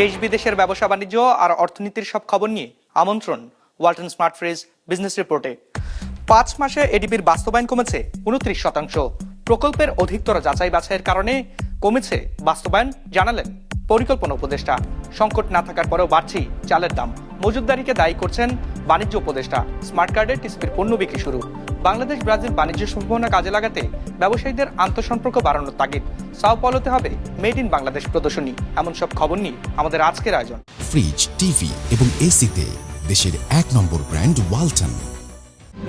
দেশ বিদেশের ব্যবসা বাণিজ্য আর অর্থনীতির সব খবর নিয়ে আমন্ত্রণ, ওয়ালটন স্মার্ট ফ্রিজ বিজনেস রিপোর্টে। পাঁচ মাসে এডিপির বাস্তবায়ন কমেছে উনত্রিশ শতাংশ। প্রকল্পের অধিকতর যাচাই বাছাইয়ের কারণে কমেছে বাস্তবায়ন, জানালেন পরিকল্পনা উপদেষ্টা। সংকট না থাকার পরেও বাড়ছেই চালের দাম। মজুদদারিকে দায়ী করছেন বাণিজ্য উপদেষ্টা। স্মার্ট কার্ডের টিসপির পণ্য বিক্রি শুরু। বাংলাদেশ ব্রাজিল বাণিজ্য সম্ভাবনা কাজে লাগাতে ব্যবসায়ীদের আন্তঃসম্পর্ক বাড়ানোর তাগিদ। সাও পলোতে হবে মেড ইন বাংলাদেশ প্রদর্শনী। এমন সব খবর নিয়ে আমাদের আজকের আয়োজন। ফ্রিজ টিভি এবং এসিতে দেশের এক নম্বর ব্র্যান্ড ওয়ালটন।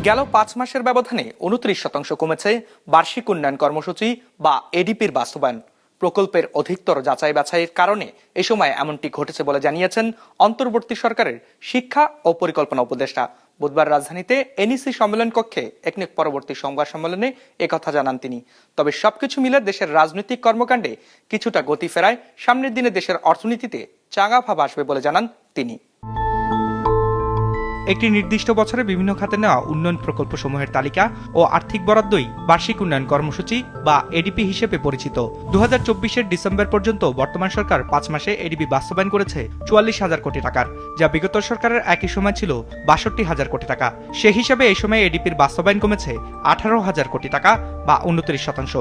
গেল পাঁচ মাসের ব্যবধানে উনত্রিশ শতাংশ কমেছে বার্ষিক উন্নয়ন কর্মসূচি বা এডিপির বাস্তবায়ন। প্রকল্পের অধিকতর যাচাই বাছাইয়ের কারণে এ সময় এমনটি ঘটেছে বলে জানিয়েছেন অন্তর্বর্তী সরকারের শিক্ষা ও পরিকল্পনা উপদেষ্টা। বুধবার রাজধানীতে এনইসি সম্মেলন কক্ষে একনেক পরবর্তী সংবাদ সম্মেলনে একথা জানান তিনি। তবে সবকিছু মিলে দেশের রাজনৈতিক কর্মকাণ্ডে কিছুটা গতি ফেরায় সামনের দিনে দেশের অর্থনীতিতে চাঙা ভাব আসবে বলে জানান তিনি। একটি নির্দিষ্ট বছরে বিভিন্ন খাতে নেওয়া উন্নয়ন প্রকল্প সমূহের তালিকা ও আর্থিক বরাদ্দই বার্ষিক উন্নয়ন কর্মসূচি বা এডিপি হিসেবে পরিচিত। দু হাজার ডিসেম্বর পর্যন্ত বর্তমান সরকার পাঁচ মাসে এডিপি বাস্তবায়ন করেছে চুয়াল্লিশ হাজার কোটি টাকার যা বিগত সরকারের একই সময় ছিল বাষট্টি হাজার কোটি টাকা। সে হিসাবে এই সময় এডিপির বাস্তবায়ন কমেছে আঠারো হাজার কোটি টাকা বা উনত্রিশ শতাংশ।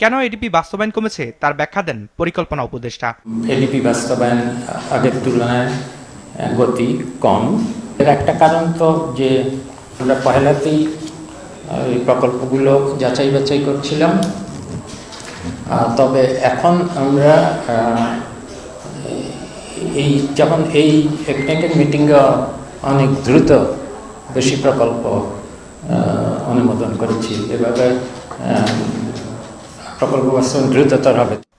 কেন এডিপি বাস্তবায়ন কমেছে তার ব্যাখ্যা দেন পরিকল্পনা উপদেষ্টা। এডিপি বাস্তবায়ন আগের তুলনায় গতি কম। এর একটা কারণ তো যে আমরা পহেলাতেই এই প্রকল্পগুলো যাচাই বাছাই করছিলাম। তবে এখন আমরা এই যখন এই এক্সটেন্ডেড মিটিংয়ে অনেক দ্রুত বেশি প্রকল্প অনুমোদন করেছি। এভাবে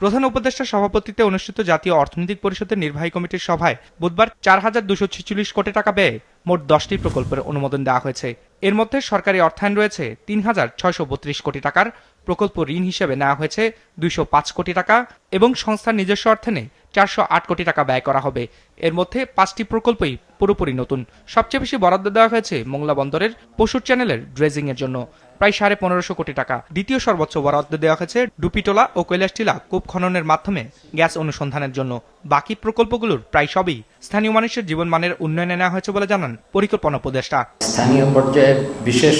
প্রধান উপদেষ্টার সভাপতিত্বে অনুষ্ঠিত জাতীয় অর্থনৈতিক পরিষদের নির্বাহী কমিটির সভায় বুধবার চার হাজার দুশো ছেচল্লিশ কোটি টাকা ব্যয়ে মোট দশটি প্রকল্পের অনুমোদন দেওয়া হয়েছে। এর মধ্যে সরকারি অর্থায়ন রয়েছে তিন হাজার ছয়শো বত্রিশ কোটি টাকার প্রকল্প ঋণ হিসেবে নেওয়া হয়েছে দুইশো পাঁচ কোটি টাকা এবং সংস্থার নিজস্ব অর্থনে চারশো আট কোটি টাকা ব্যয় করা হবে। এর মধ্যে পাঁচটি প্রকল্পই পুরোপুরি নতুন। সবচেয়ে বেশি বরাদ্দ দেওয়া হয়েছে মোংলা বন্দরের পশুর চ্যানেলের ড্রেজিং এর জন্য। প্রায় সাড়ে পনেরোশো কোটি টাকা। দ্বিতীয় সর্বোচ্চ বরাদ্দ দেওয়া হয়েছে ডুপিটোলা ও কৈলাসটিলা কূপ খননের মাধ্যমে গ্যাস অনুসন্ধানের জন্য। বাকি প্রকল্পগুলোর প্রায় সবই স্থানীয় মানুষের জীবনমানের উন্নয়নে নেওয়া হয়েছে বলে জানান পরিকল্পনা উপদেষ্টা। স্থানীয় পর্যায়ে বিশেষ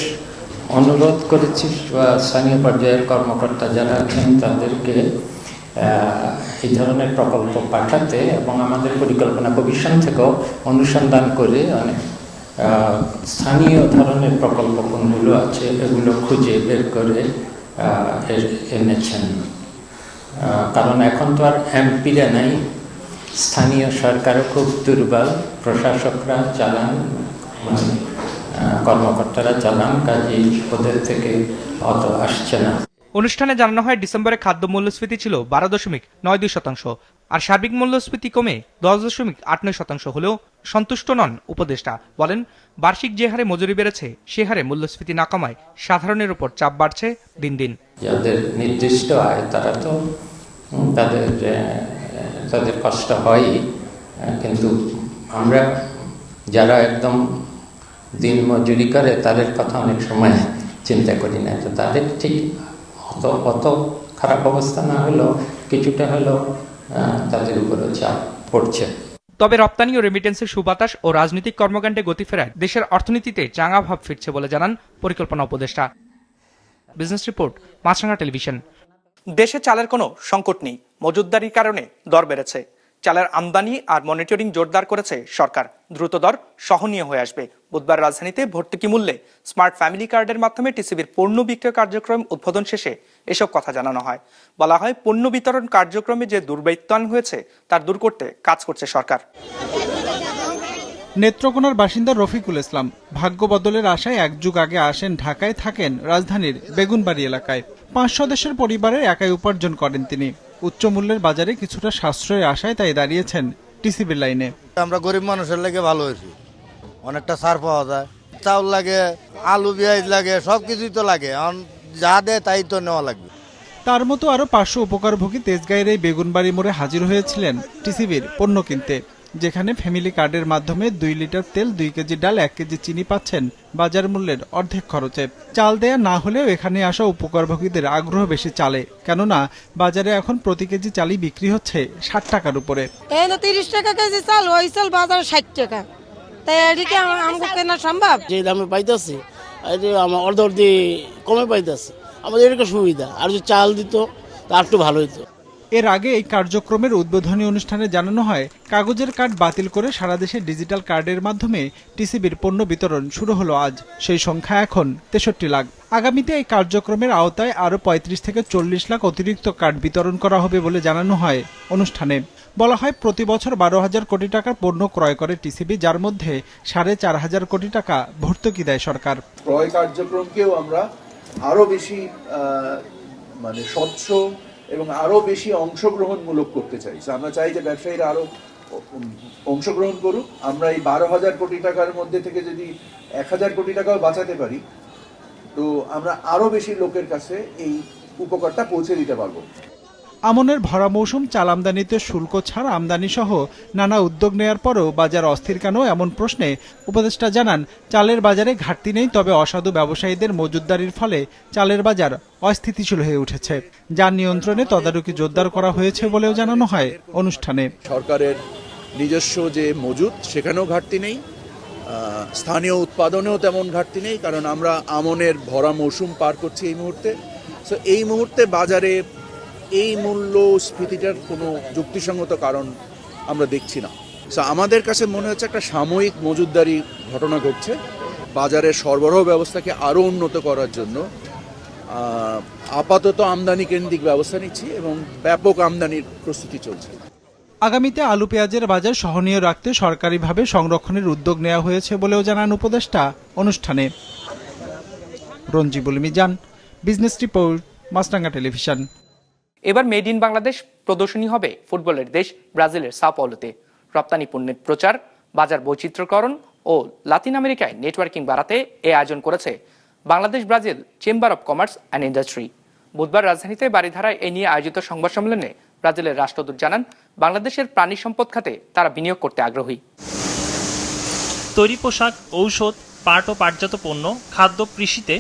অনুরোধ করেছি বা স্থানীয় পর্যায়ের কর্মকর্তা যারা আছেন তাদেরকে এই ধরনের প্রকল্প পাঠাতে এবং আমাদের পরিকল্পনা কমিশন থেকেও অনুসন্ধান করে অনেক স্থানীয় ধরনের প্রকল্প কোনগুলো আছে এগুলো খুঁজে বের করে এনেছেন। কারণ এখন তো আর এমপিরা নাই। স্থানীয় সরকারও খুব দুর্বল প্রশাসকরা চালান মানে, কর্মকর্তারা চালান কাজেই ওদের থেকে অত আসছে না। অনুষ্ঠানে জানানো হয় ডিসেম্বরে খাদ্য মূল্যস্ফীতি ছিল বারো দশমিক নয় দুই শতাংশ আর সার্বিক মূল্যস্ফীতি কমে দশ দশমিক আট নয় শতাংশ হলেও সন্তুষ্ট নন উপদেষ্টা। বলেন বার্ষিক যে হারে মজুরি বেড়েছে সে হারে মূল্যস্ফীতি না কমায় সাধারণের উপর চাপ বাড়ছে দিন দিন। যাদের নির্দিষ্ট আয় তারা তো তাদের তাদের কষ্ট আহ, কিন্তু আমরা যারা একদম দিন মজুরি করে তাদের কথা অনেক সময় চিন্তা করি না তাদের ঠিক অত অত খারাপ অবস্থা না হলেও কিছুটা হলেও তাদের উপরে চাপ পড়ছে। তবে রপ্তানি ও রেমিটেন্সের সুবাতাস ও রাজনৈতিক কর্মকাণ্ডে গতি ফেরায়। দেশের অর্থনীতিতে চাঙা ভাব ফিরছে বলে জানান পরিকল্পনা উপদেষ্টা। বিজনেস রিপোর্ট মাছরাঙা টেলিভিশন দেশে চালের কোনো সংকট নেই। মজুদদারির কারণে দর বেড়েছে। চালের আমদানি আর মনিটরিং জোরদার করেছে সরকার। দ্রুত দর সহনীয় হয়ে আসবে। বুধবার রাজধানীতে ভর্তুকি মূল্যে স্মার্ট ফ্যামিলি কার্ডের মাধ্যমে টিসিবির পণ্য বিক্রয় কার্যক্রম উদ্বোধন শেষে এসব কথা জানানো হয়। বলা হয়, পণ্য বিতরণ কার্যক্রমে যে দুর্বৃত্তায়ন হয়েছে, তার দূর করতে কাজ করছে সরকার। নেত্রকোনার বাসিন্দা রফিকুল ইসলাম ভাগ্য বদলের আশায় এক যুগ আগে আসেন ঢাকায় থাকেন রাজধানীর বেগুনবাড়ি এলাকায়। পাঁচ সদস্যের পরিবারের একাই উপার্জন করেন তিনি। উচ্চ মূল্যের বাজারে কিছুটা সাশ্রয়ের আশায় তাই দাঁড়িয়েছেন টিসিবির লাইনে। আমরা গরিব মানুষের লাগে ভালো হয়েছি। অনেকটা সার পাওয়া যায়। চাউল লাগে আলু পেঁয়াজ লাগে সব কিছুই তো লাগে। যা দেয় তাই তো নেওয়া লাগবে। তার মতো আরও পাঁচশো উপকারভোগী তেজগাঁয়ের এই বেগুনবাড়ি মোড়ে হাজির হয়েছিলেন টিসিবির পণ্য কিনতে। যেখানে ফ্যামিলি কার্ডের মাধ্যমে দুই লিটার তেল দুই কেজি ডাল এক কেজি চিনি পাচ্ছেন বাজার মূল্যের অর্ধেক খরচে। চাল দেয়া না হলেও এখানে আসা উপকারভোগীদের আগ্রহ বেশি চালে। কেননা বাজারে এখন প্রতি কেজি চালই বিক্রি হচ্ছে ষাট টাকার উপরে। এই তিরিশ টাকা কেজি চাল ওই চাল বাজারে ষাট টাকা। তাই এদিকে আমাকে কেনা সম্ভব? যে দামে পাইতেছি আমার অর্ধ অর্ধে কমে পাইতেছে। আমাদের এরকম সুবিধা। আর যদি চাল দিত তা একটু ভালো হতো এর আগে এই কার্যক্রমের উদ্বোধনী অনুষ্ঠানে জানানো হয়, কাগজের কার্ড বাতিল করে সারা দেশে ডিজিটাল কার্ডের মাধ্যমে টিসিবির পণ্য বিতরণ শুরু হলো আজ। সেই সংখ্যা এখন তেষট্টি লাখ। আগামীতে এই কার্যক্রমের আওতায় আরও পঁয়ত্রিশ থেকে চল্লিশ লাখ অতিরিক্ত কার্ড বিতরণ করা হবে বলে জানানো হয় অনুষ্ঠানে। বলা হয়, প্রতি বছর বারো হাজার কোটি টাকার পণ্য ক্রয় করে টিসিবি, যার মধ্যে সাড়ে চার হাজার কোটি টাকা ভর্তুকি দেয় সরকার। ক্রয় কার্যক্রমকেও আমরা আরও বেশি মানে স্বচ্ছ এবং আরও বেশি অংশগ্রহণমূলক করতে চাই। আমরা চাই যে ব্যবসায়ীরা আরও অংশগ্রহণ করুক। আমরা এই বারো হাজার কোটি টাকার মধ্যে থেকে যদি এক হাজার কোটি টাকাও বাঁচাতে পারি, তো আমরা আরও বেশি লোকের কাছে এই উপকারটা পৌঁছে দিতে পারব। আমনের ভরা মৌসুম চাল আমদানিতে শুল্ক ছাড় আমদানি সহ নানা উদ্যোগ নেয়ার পরও বাজার অস্থির কেন এমন প্রশ্নে উপদেষ্টা জানান, চালের বাজারে ঘাটতি নেই তবে অসাধু ব্যবসায়ীদের মজুদদারির ফলে চালের বাজার অস্থিতিশীল হয়ে উঠেছে। যার নিয়ন্ত্রণে তদারকি জোরদার করা হয়েছে বলেও জানানো হয় অনুষ্ঠানে। সরকারের নিজস্ব যে মজুদ সেখানেও ঘাটতি নেই। স্থানীয় উৎপাদনেও তেমন ঘাটতি নেই, কারণ আমরা আমনের ভরা মৌসুম পার করছি এই মুহূর্তে। সো এই মুহূর্তে বাজারে এই মূল্য স্ফীতিটার কোনো যুক্তিসঙ্গত কারণ আমরা দেখছি না। আমাদের কাছে মনে হচ্ছে একটা সাময়িক মজুদদারি ঘটনা ঘটছে। বাজারের সরবরাহ ব্যবস্থাকে আরও উন্নত করার জন্য আপাতত আমদানি কেন্দ্রিক ব্যবস্থা নিচ্ছি এবং ব্যাপক আমদানির প্রস্তুতি চলছে। আগামীতে আলু পেঁয়াজের বাজার সহনীয় রাখতে সরকারিভাবে সংরক্ষণের উদ্যোগ নেওয়া হয়েছে বলেও জানান উপদেষ্টা অনুষ্ঠানে। Ranjibul Mizan, business report, Maasranga television. এবার মেড ইন বাংলাদেশ প্রদর্শনী হবে ফুটবলের দেশ ব্রাজিলের সাপওলোতে রপ্তানি পণ্যের প্রচার, বাজার বৈচিত্র্যকরণ ও লাতিন আমেরিকায় নেটওয়ার্কিং বাড়াতে এ আয়োজন করেছে Bangladesh Brazil chamber of commerce and industry. বুধবার রাজধানীতে বাড়িধারায় এ নিয়ে আয়োজিত সংবাদ সম্মেলনে ব্রাজিলের রাষ্ট্রদূত জানান, বাংলাদেশের প্রাণী সম্পদ খাতে তারা বিনিয়োগ করতে আগ্রহী। তৈরি পোশাক, ঔষধ, পাট ও পাটজাত পণ্য, খাদ্য, কৃষিতে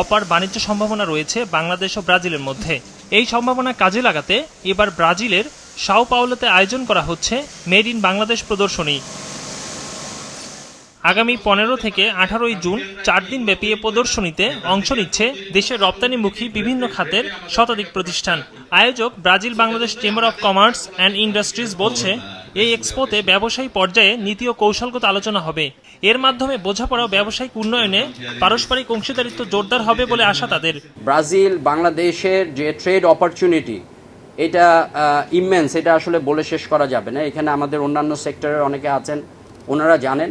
অপার বাণিজ্য সম্ভাবনা রয়েছে বাংলাদেশ ও ব্রাজিলের মধ্যে। এই সম্ভাবনা কাজে লাগাতে এবার ব্রাজিলের সাও পাওলোতে আয়োজন করা হচ্ছে মেড ইন বাংলাদেশ প্রদর্শনী। আগামী পনেরো থেকে আঠারোই জুন চার দিন ব্যাপী এ প্রদর্শনীতে অংশ নিচ্ছে দেশের রপ্তানিমুখী বিভিন্ন খাতের শতাধিক প্রতিষ্ঠান। আয়োজক Brazil Bangladesh chamber of commerce and industries বলছে, এই এক্সপোতে ব্যবসায়ী পর্যায়ে নীতি ও কৌশলগত আলোচনা হবে। এর মাধ্যমে বোঝাপড়া ব্যবসায়িক উন্নয়নে পারস্পরিক অংশীদারিত্ব জোরদার হবে বলে আশা তাদের। ব্রাজিল, বাংলাদেশের যে ট্রেড অপরচুনিটি এটা ইমেন্স এটা আসলে বলে শেষ করা যাবে না। এখানে আমাদের অন্যান্য সেক্টরের অনেকে আছেন, ওনারা জানেন।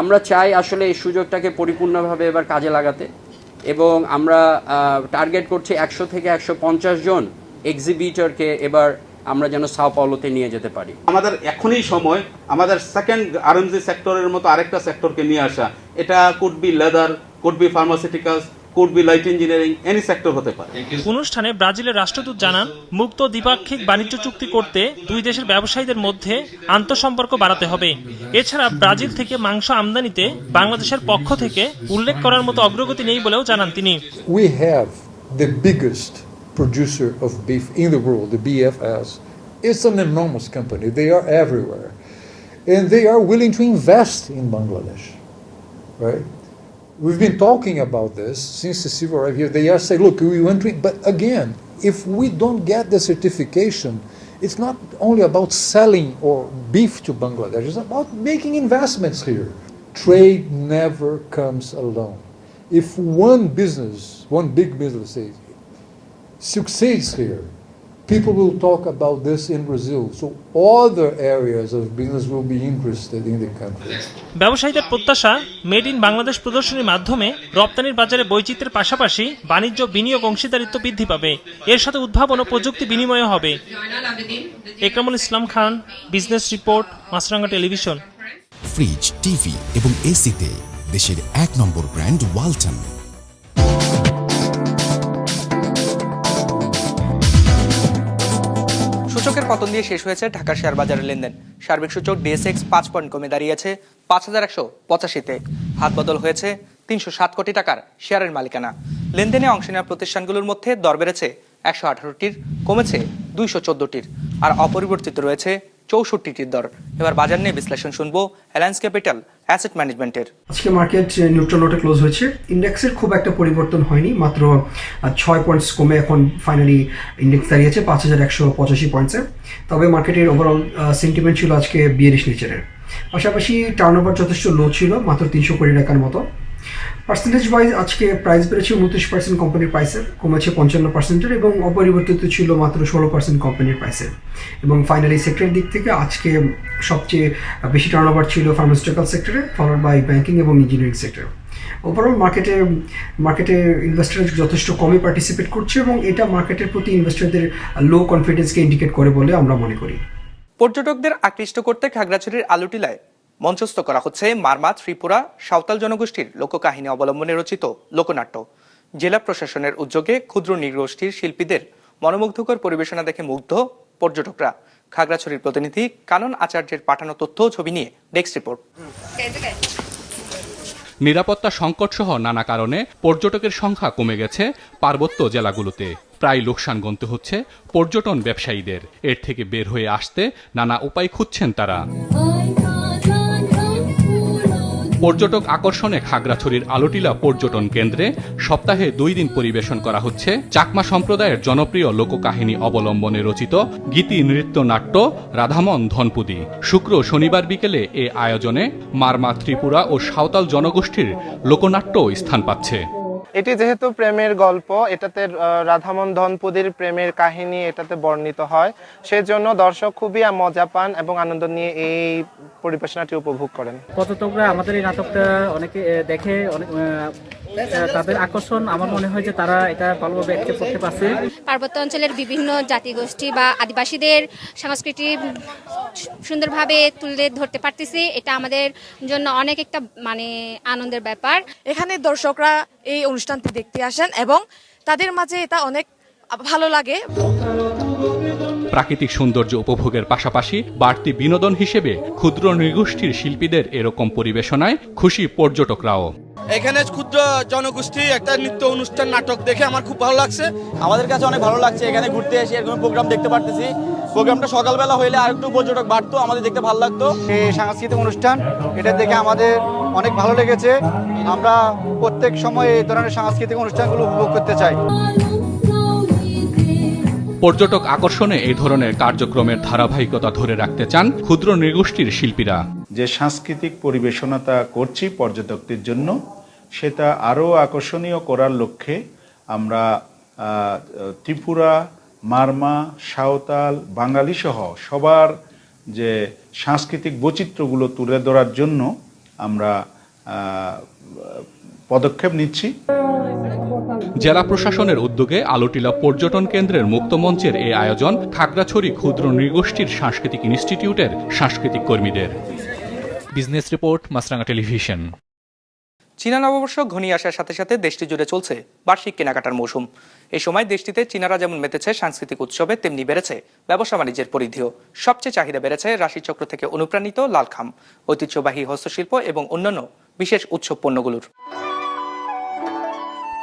আমরা চাই আসলে এই সুযোগটাকে পরিপূর্ণভাবে এবার কাজে লাগাতে এবং আমরা টার্গেট করছি একশো থেকে একশো পঞ্চাশ জন এক্সিবিটরকে এবার আমরা যেন সাও পাওলোতে নিয়ে যেতে পারি। আমাদের এখনই সময় আমাদের সেকেন্ড আরএমজি সেক্টরের মতো আরেকটা সেক্টরকে নিয়ে আসা। এটা could be leather could be pharmaceuticals could be light engineering any sector হতে পারে। অনুষ্ঠানে ব্রাজিলের রাষ্ট্রদূত জানান মুক্ত দ্বিপাক্ষিক বাণিজ্য চুক্তি করতে দুই দেশের ব্যবসায়ীদের মধ্যে আন্তঃসম্পর্ক বাড়াতে হবে। এছাড়া ব্রাজিল থেকে মাংস আমদানিতে বাংলাদেশের পক্ষ থেকে উল্লেখ করার মতো অগ্রগতি নেই বলেও জানান তিনি। We have the biggest producer of beef in the world, the BFS. It's an enormous company. They are everywhere. And they are willing to invest in Bangladesh. Right? We've been talking about this since the civil right here. They are saying, look, we want to, but again, if we don't get the certification, it's not only about selling or beef to Bangladesh, it's about making investments here. Trade never comes alone. If one business, one big business says, succeeds here, people will talk about this in Brazil. So other areas of business will be interested in the country. ব্যবসায়ীদের প্রত্যাশা made in Bangladesh প্রদর্শনীর মাধ্যমে রপ্তানির বাজারে বৈচিত্র্যের পাশাপাশি বাণিজ্য বিনিয়োগ অংশীদারিত্ব বৃদ্ধি পাবে। এর সাথে উদ্ভাবন ও প্রযুক্তি বিনিময় হবে। Ekramul Islam Khan business report Maasranga television. Fridge TV এবং এসিতে দেশের এক নম্বর ব্র্যান্ড ওয়ালটন। সূচকের পতন দিয়ে শেষ হয়েছে ঢাকার শেয়ার বাজারের লেনদেন। সার্বিক সূচক ডিএসএক্স পাঁচ পয়েন্ট কমে দাঁড়িয়েছে পাঁচ হাজার একশো পঁচাশিতে। হাত বদল হয়েছে তিনশো সাত কোটি টাকার শেয়ারের মালিকানা। লেনদেনে অংশ নেওয়া প্রতিষ্ঠানগুলোর মধ্যে দর বেড়েছে একশো আঠারোটির, কমেছে দুইশো চোদ্দটির। আর অপরিবর্তিত রয়েছে চৌষট্টিটির দর। এবার বাজার নিয়ে বিশ্লেষণ শুনব অ্যালায়েন্স ক্যাপিটাল অ্যাসেট ম্যানেজমেন্টের আজকে মার্কেট নিউট্রাল নোটে ক্লোজ হয়েছে। ইন্ডেক্সের খুব একটা পরিবর্তন হয়নি, মাত্র ছয় পয়েন্টস কমে এখন ফাইনালি ইন্ডেক্স দাঁড়িয়েছে পাঁচ হাজার একশো পঁচাশি পয়েন্টসে তবে মার্কেটের ওভারঅল সেন্টিমেন্ট ছিল আজকে বিয়ারিশ নেচারের পাশাপাশি টার্ন ওভার যথেষ্ট লো ছিল, মাত্র তিনশো কোটি টাকার মতো। পার্সেন্টেজ ওয়াইজ আজকে প্রাইস বেড়েছে উনত্রিশ পার্সেন্ট কোম্পানির প্রাইসের কমেছে পঞ্চান্ন পার্সেন্টের এবং অপরিবর্তিত ছিল মাত্র ষোলো পার্সেন্ট কোম্পানির প্রাইসের এবং ফাইনালি সেক্টরের দিক থেকে আজকে সবচেয়ে বেশি টার্ন ওভার ছিল ফার্মাসিউটিক্যাল সেক্টরে ফলোড বাই ব্যাঙ্কিং এবং ইঞ্জিনিয়ারিং সেক্টর ওভারঅল মার্কেটে মার্কেটে ইনভেস্টার যথেষ্ট কমই পার্টিসিপেট করছে এবং এটা মার্কেটের প্রতি ইনভেস্টারদের লো কনফিডেন্সকে ইন্ডিকেট করে বলে আমরা মনে করি। পর্যটকদের আকৃষ্ট করতে খাগড়াছড়ির আলুটিলায় মঞ্চস্থ করা হচ্ছে মারমা ত্রিপুরা সাঁওতাল জনগোষ্ঠীর লোককাহিনী অবলম্বনে রচিত লোকনাট্য। জেলা প্রশাসনের উদ্যোগে ক্ষুদ্র নৃগোষ্ঠীর শিল্পীদের মনোমুগ্ধকর পরিবেশনা দেখে মুগ্ধ পর্যটকরা। খাগড়াছড়ির প্রতিনিধি কানন আচার্যের পাঠানো তথ্য ছবি নিয়ে ডেস্ক রিপোর্ট। নিরাপত্তা সংকট সহ নানা কারণে পর্যটকের সংখ্যা কমে গেছে পার্বত্য জেলাগুলোতে। প্রায় লোকসান গুনতে হচ্ছে পর্যটন ব্যবসায়ীদের। এর থেকে বের হয়ে আসতে নানা উপায় খুঁজছেন তারা। পর্যটক আকর্ষণে খাগড়াছড়ির আলোটিলা পর্যটন কেন্দ্রে সপ্তাহে দুই দিন পরিবেশন করা হচ্ছে চাকমা সম্প্রদায়ের জনপ্রিয় লোককাহিনী অবলম্বনে রচিত গীতি, নৃত্য, নাট্য, রাধামন ধনপুদি শুক্র শনিবার বিকেলে এ আয়োজনে মারমা, ত্রিপুরা ও সাঁওতাল জনগোষ্ঠীর লোকনাট্য স্থান পাচ্ছে। এটি যেহেতু প্রেমের গল্প, এটাতে রাধামন ধনপুদির প্রেমের কাহিনী এটাতে বর্ণিত হয়। সেজন্য দর্শক খুবই মজা পান এবং আনন্দ নিয়ে এই পরিবেশনাটি উপভোগ করেন। পর্যটকরা আমাদের এই নাটকটা অনেকে দেখে অনেক তাদের আকর্ষণ আমার মনে হয় যে তারা এটা ভালোভাবে একটু করতে পারছে। পার্বত্য অঞ্চলের বিভিন্ন জাতিগোষ্ঠী বা আদিবাসীদের সংস্কৃতি সুন্দরভাবে তুলে ধরতে পারতেছি এটা আমাদের জন্য অনেক একটা মানে আনন্দের ব্যাপার। এখানে দর্শকরা এই অনুষ্ঠানটি দেখতে আসেন এবং তাদের মাঝে এটা অনেক ভালো লাগে। প্রাকৃতিক সৌন্দর্য উপভোগের পাশাপাশি বাড়তি বিনোদন হিসেবে ক্ষুদ্র নৃগোষ্ঠীর শিল্পীদের এরকম পরিবেশনায় খুশি পর্যটকরাও। এখানে ক্ষুদ্র জনগোষ্ঠী একটা নৃত্য অনুষ্ঠান নাটক দেখে আমার খুব ভালো লাগছে। আমাদের কাছে অনেক ভালো লাগছে এখানে ঘুরতে এসে এরকম প্রোগ্রাম দেখতে পারতেছি। প্রোগ্রামটা সকালবেলা হইলে আর একটু পর্যটক বাড়তো আমাদের দেখতে ভালো লাগতো। এই সাংস্কৃতিক অনুষ্ঠান এটা দেখে আমাদের অনেক ভালো লেগেছে। আমরা প্রত্যেক সময় এই ধরনের সাংস্কৃতিক অনুষ্ঠানগুলো উপভোগ করতে চাই। পর্যটক আকর্ষণে এই ধরনের কার্যক্রমের ধারাবাহিকতা ধরে রাখতে চান ক্ষুদ্র নৃগোষ্ঠীর শিল্পীরা। যে সাংস্কৃতিক পরিবেশনাতা করছি পর্যটকদের জন্য, সেটা আরও আকর্ষণীয় করার লক্ষ্যে আমরা ত্রিপুরা, মারমা, সাঁওতাল, বাঙালি সহ সবার যে সাংস্কৃতিক বৈচিত্র্যগুলো তুলে ধরার জন্য আমরা পদক্ষেপ নিচ্ছি। জেলা প্রশাসনের উদ্যোগে আলোটিলা পর্যটন কেন্দ্রের মুক্তমঞ্চের এই আয়োজন খাগড়াছড়ি ক্ষুদ্র নৃগোষ্ঠীর সাংস্কৃতিক ইনস্টিটিউটের সাংস্কৃতিক কর্মীদের। Business report Maasranga television. চীনা নববর্ষ ঘনিয়ে আসার সাথে সাথে দেশটি জুড়ে চলছে বার্ষিক কেনাকাটার মৌসুম। এই সময় দেশটিতে চীনারা যেমন মেতেছে সাংস্কৃতিক উৎসবে তেমনি বেড়েছে ব্যবসা বাণিজ্যের পরিধিও। সবচেয়ে চাহিদা বেড়েছে রাশিচক্র থেকে অনুপ্রাণিত লালখাম ঐতিহ্যবাহী হস্তশিল্প এবং অন্যান্য বিশেষ উৎসব পণ্যগুলোর।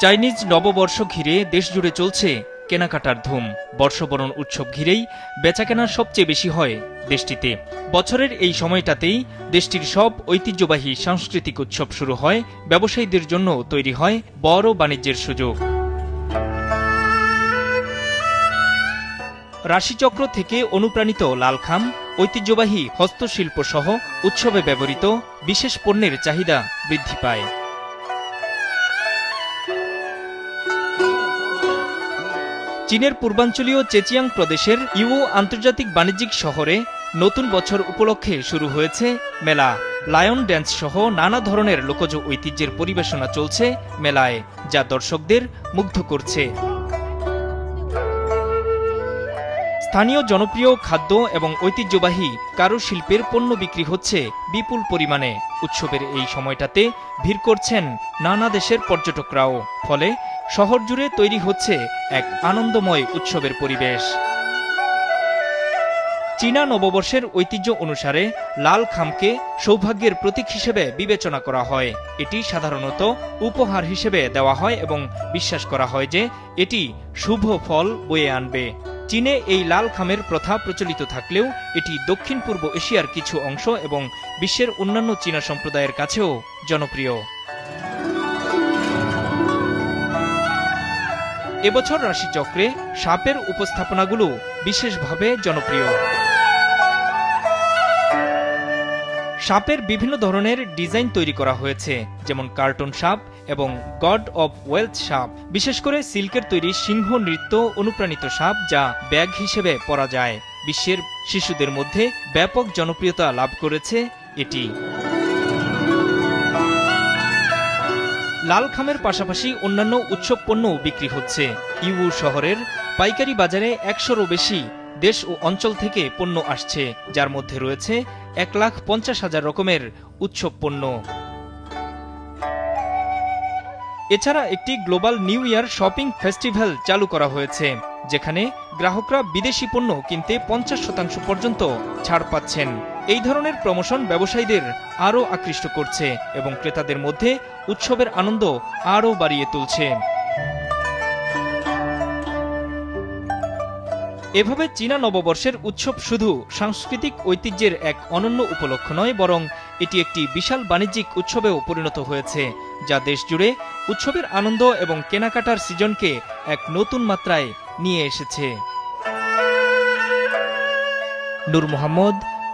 চাইনিজ নববর্ষ ঘিরে দেশ জুড়ে চলছে কেনাকাটার ধুম। বর্ষবরণ উৎসব ঘিরেই বেচাকেনা সবচেয়ে বেশি হয় দেশটিতে। বছরের এই সময়টাতেই দেশটির সব ঐতিহ্যবাহী সাংস্কৃতিক উৎসব শুরু হয়, ব্যবসায়ীদের জন্য তৈরি হয় বড় বাণিজ্যের সুযোগ। রাশিচক্র থেকে অনুপ্রাণিত লালখাম, ঐতিহ্যবাহী হস্তশিল্প সহ উৎসবে ব্যবহৃত বিশেষ পণ্যের চাহিদা বৃদ্ধি পায়। চীনের পূর্বাঞ্চলীয় চেচিয়াং প্রদেশের ইউ আন্তর্জাতিক বাণিজ্যিক শহরে নতুন বছর উপলক্ষে শুরু হয়েছে মেলা। লায়ন ড্যান্স সহ নানা ধরনের লোকজ ঐতিহ্যের পরিবেশনা চলছে মেলায়, যা দর্শকদের মুগ্ধ করছে। স্থানীয় জনপ্রিয় খাদ্য এবং ঐতিহ্যবাহী কারুশিল্পের পণ্য বিক্রি হচ্ছে বিপুল পরিমাণে। উৎসবের এই সময়টাতে ভিড় করছেন নানা দেশের পর্যটকরাও। ফলে শহর জুড়ে তৈরি হচ্ছে এক আনন্দময় উৎসবের পরিবেশ। চীনা নববর্ষের ঐতিহ্য অনুসারে লাল খামকে সৌভাগ্যের প্রতীক হিসেবে বিবেচনা করা হয়। এটি সাধারণত উপহার হিসেবে দেওয়া হয় এবং বিশ্বাস করা হয় যে এটি শুভ ফল বয়ে আনবে। চীনে এই লাল খামের প্রথা প্রচলিত থাকলেও এটি দক্ষিণ পূর্ব এশিয়ার কিছু অংশ এবং বিশ্বের অন্যান্য চীনা সম্প্রদায়ের কাছেও জনপ্রিয়। এবছর রাশিচক্রে সাপের উপস্থাপনাগুলো বিশেষভাবে জনপ্রিয়। সাপের বিভিন্ন ধরনের ডিজাইন তৈরি করা হয়েছে, যেমন কার্টুন সাপ এবং গড অব ওয়েলথ সাপ, বিশেষ করে সিল্কের তৈরি সিংহ নৃত্য অনুপ্রাণিত সাপ যা ব্যাগ হিসেবে পরা যায়। বিশ্বের শিশুদের মধ্যে ব্যাপক জনপ্রিয়তা লাভ করেছে এটি। লাল খামের পাশাপাশি অন্যান্য উৎসব পণ্যও বিক্রি হচ্ছে। ইউ শহরের পাইকারি বাজারে একশোরও বেশি দেশ ও অঞ্চল থেকে পণ্য আসছে, যার মধ্যে রয়েছে এক লাখ পঞ্চাশ হাজার রকমের উৎসব পণ্য। এছাড়া একটি global new year shopping festival চালু করা হয়েছে, যেখানে গ্রাহকরা বিদেশি পণ্য কিনতে পঞ্চাশ শতাংশ পর্যন্ত ছাড় পাচ্ছেন। এই ধরনের প্রমোশন ব্যবসায়ীদের আরও আকৃষ্ট করছে এবং ক্রেতাদের মধ্যে উৎসবের আনন্দ আরও বাড়িয়ে তুলছে। এভাবে চীনা নববর্ষের উৎসব শুধু সাংস্কৃতিক ঐতিহ্যের এক অনন্য উপলক্ষ নয়, বরং এটি একটি বিশাল বাণিজ্যিক উৎসবেও পরিণত হয়েছে, যা দেশ জুড়ে উৎসবের আনন্দ এবং কেনাকাটার সিজনকে এক নতুন মাত্রায় নিয়ে এসেছে। Noor Mohammad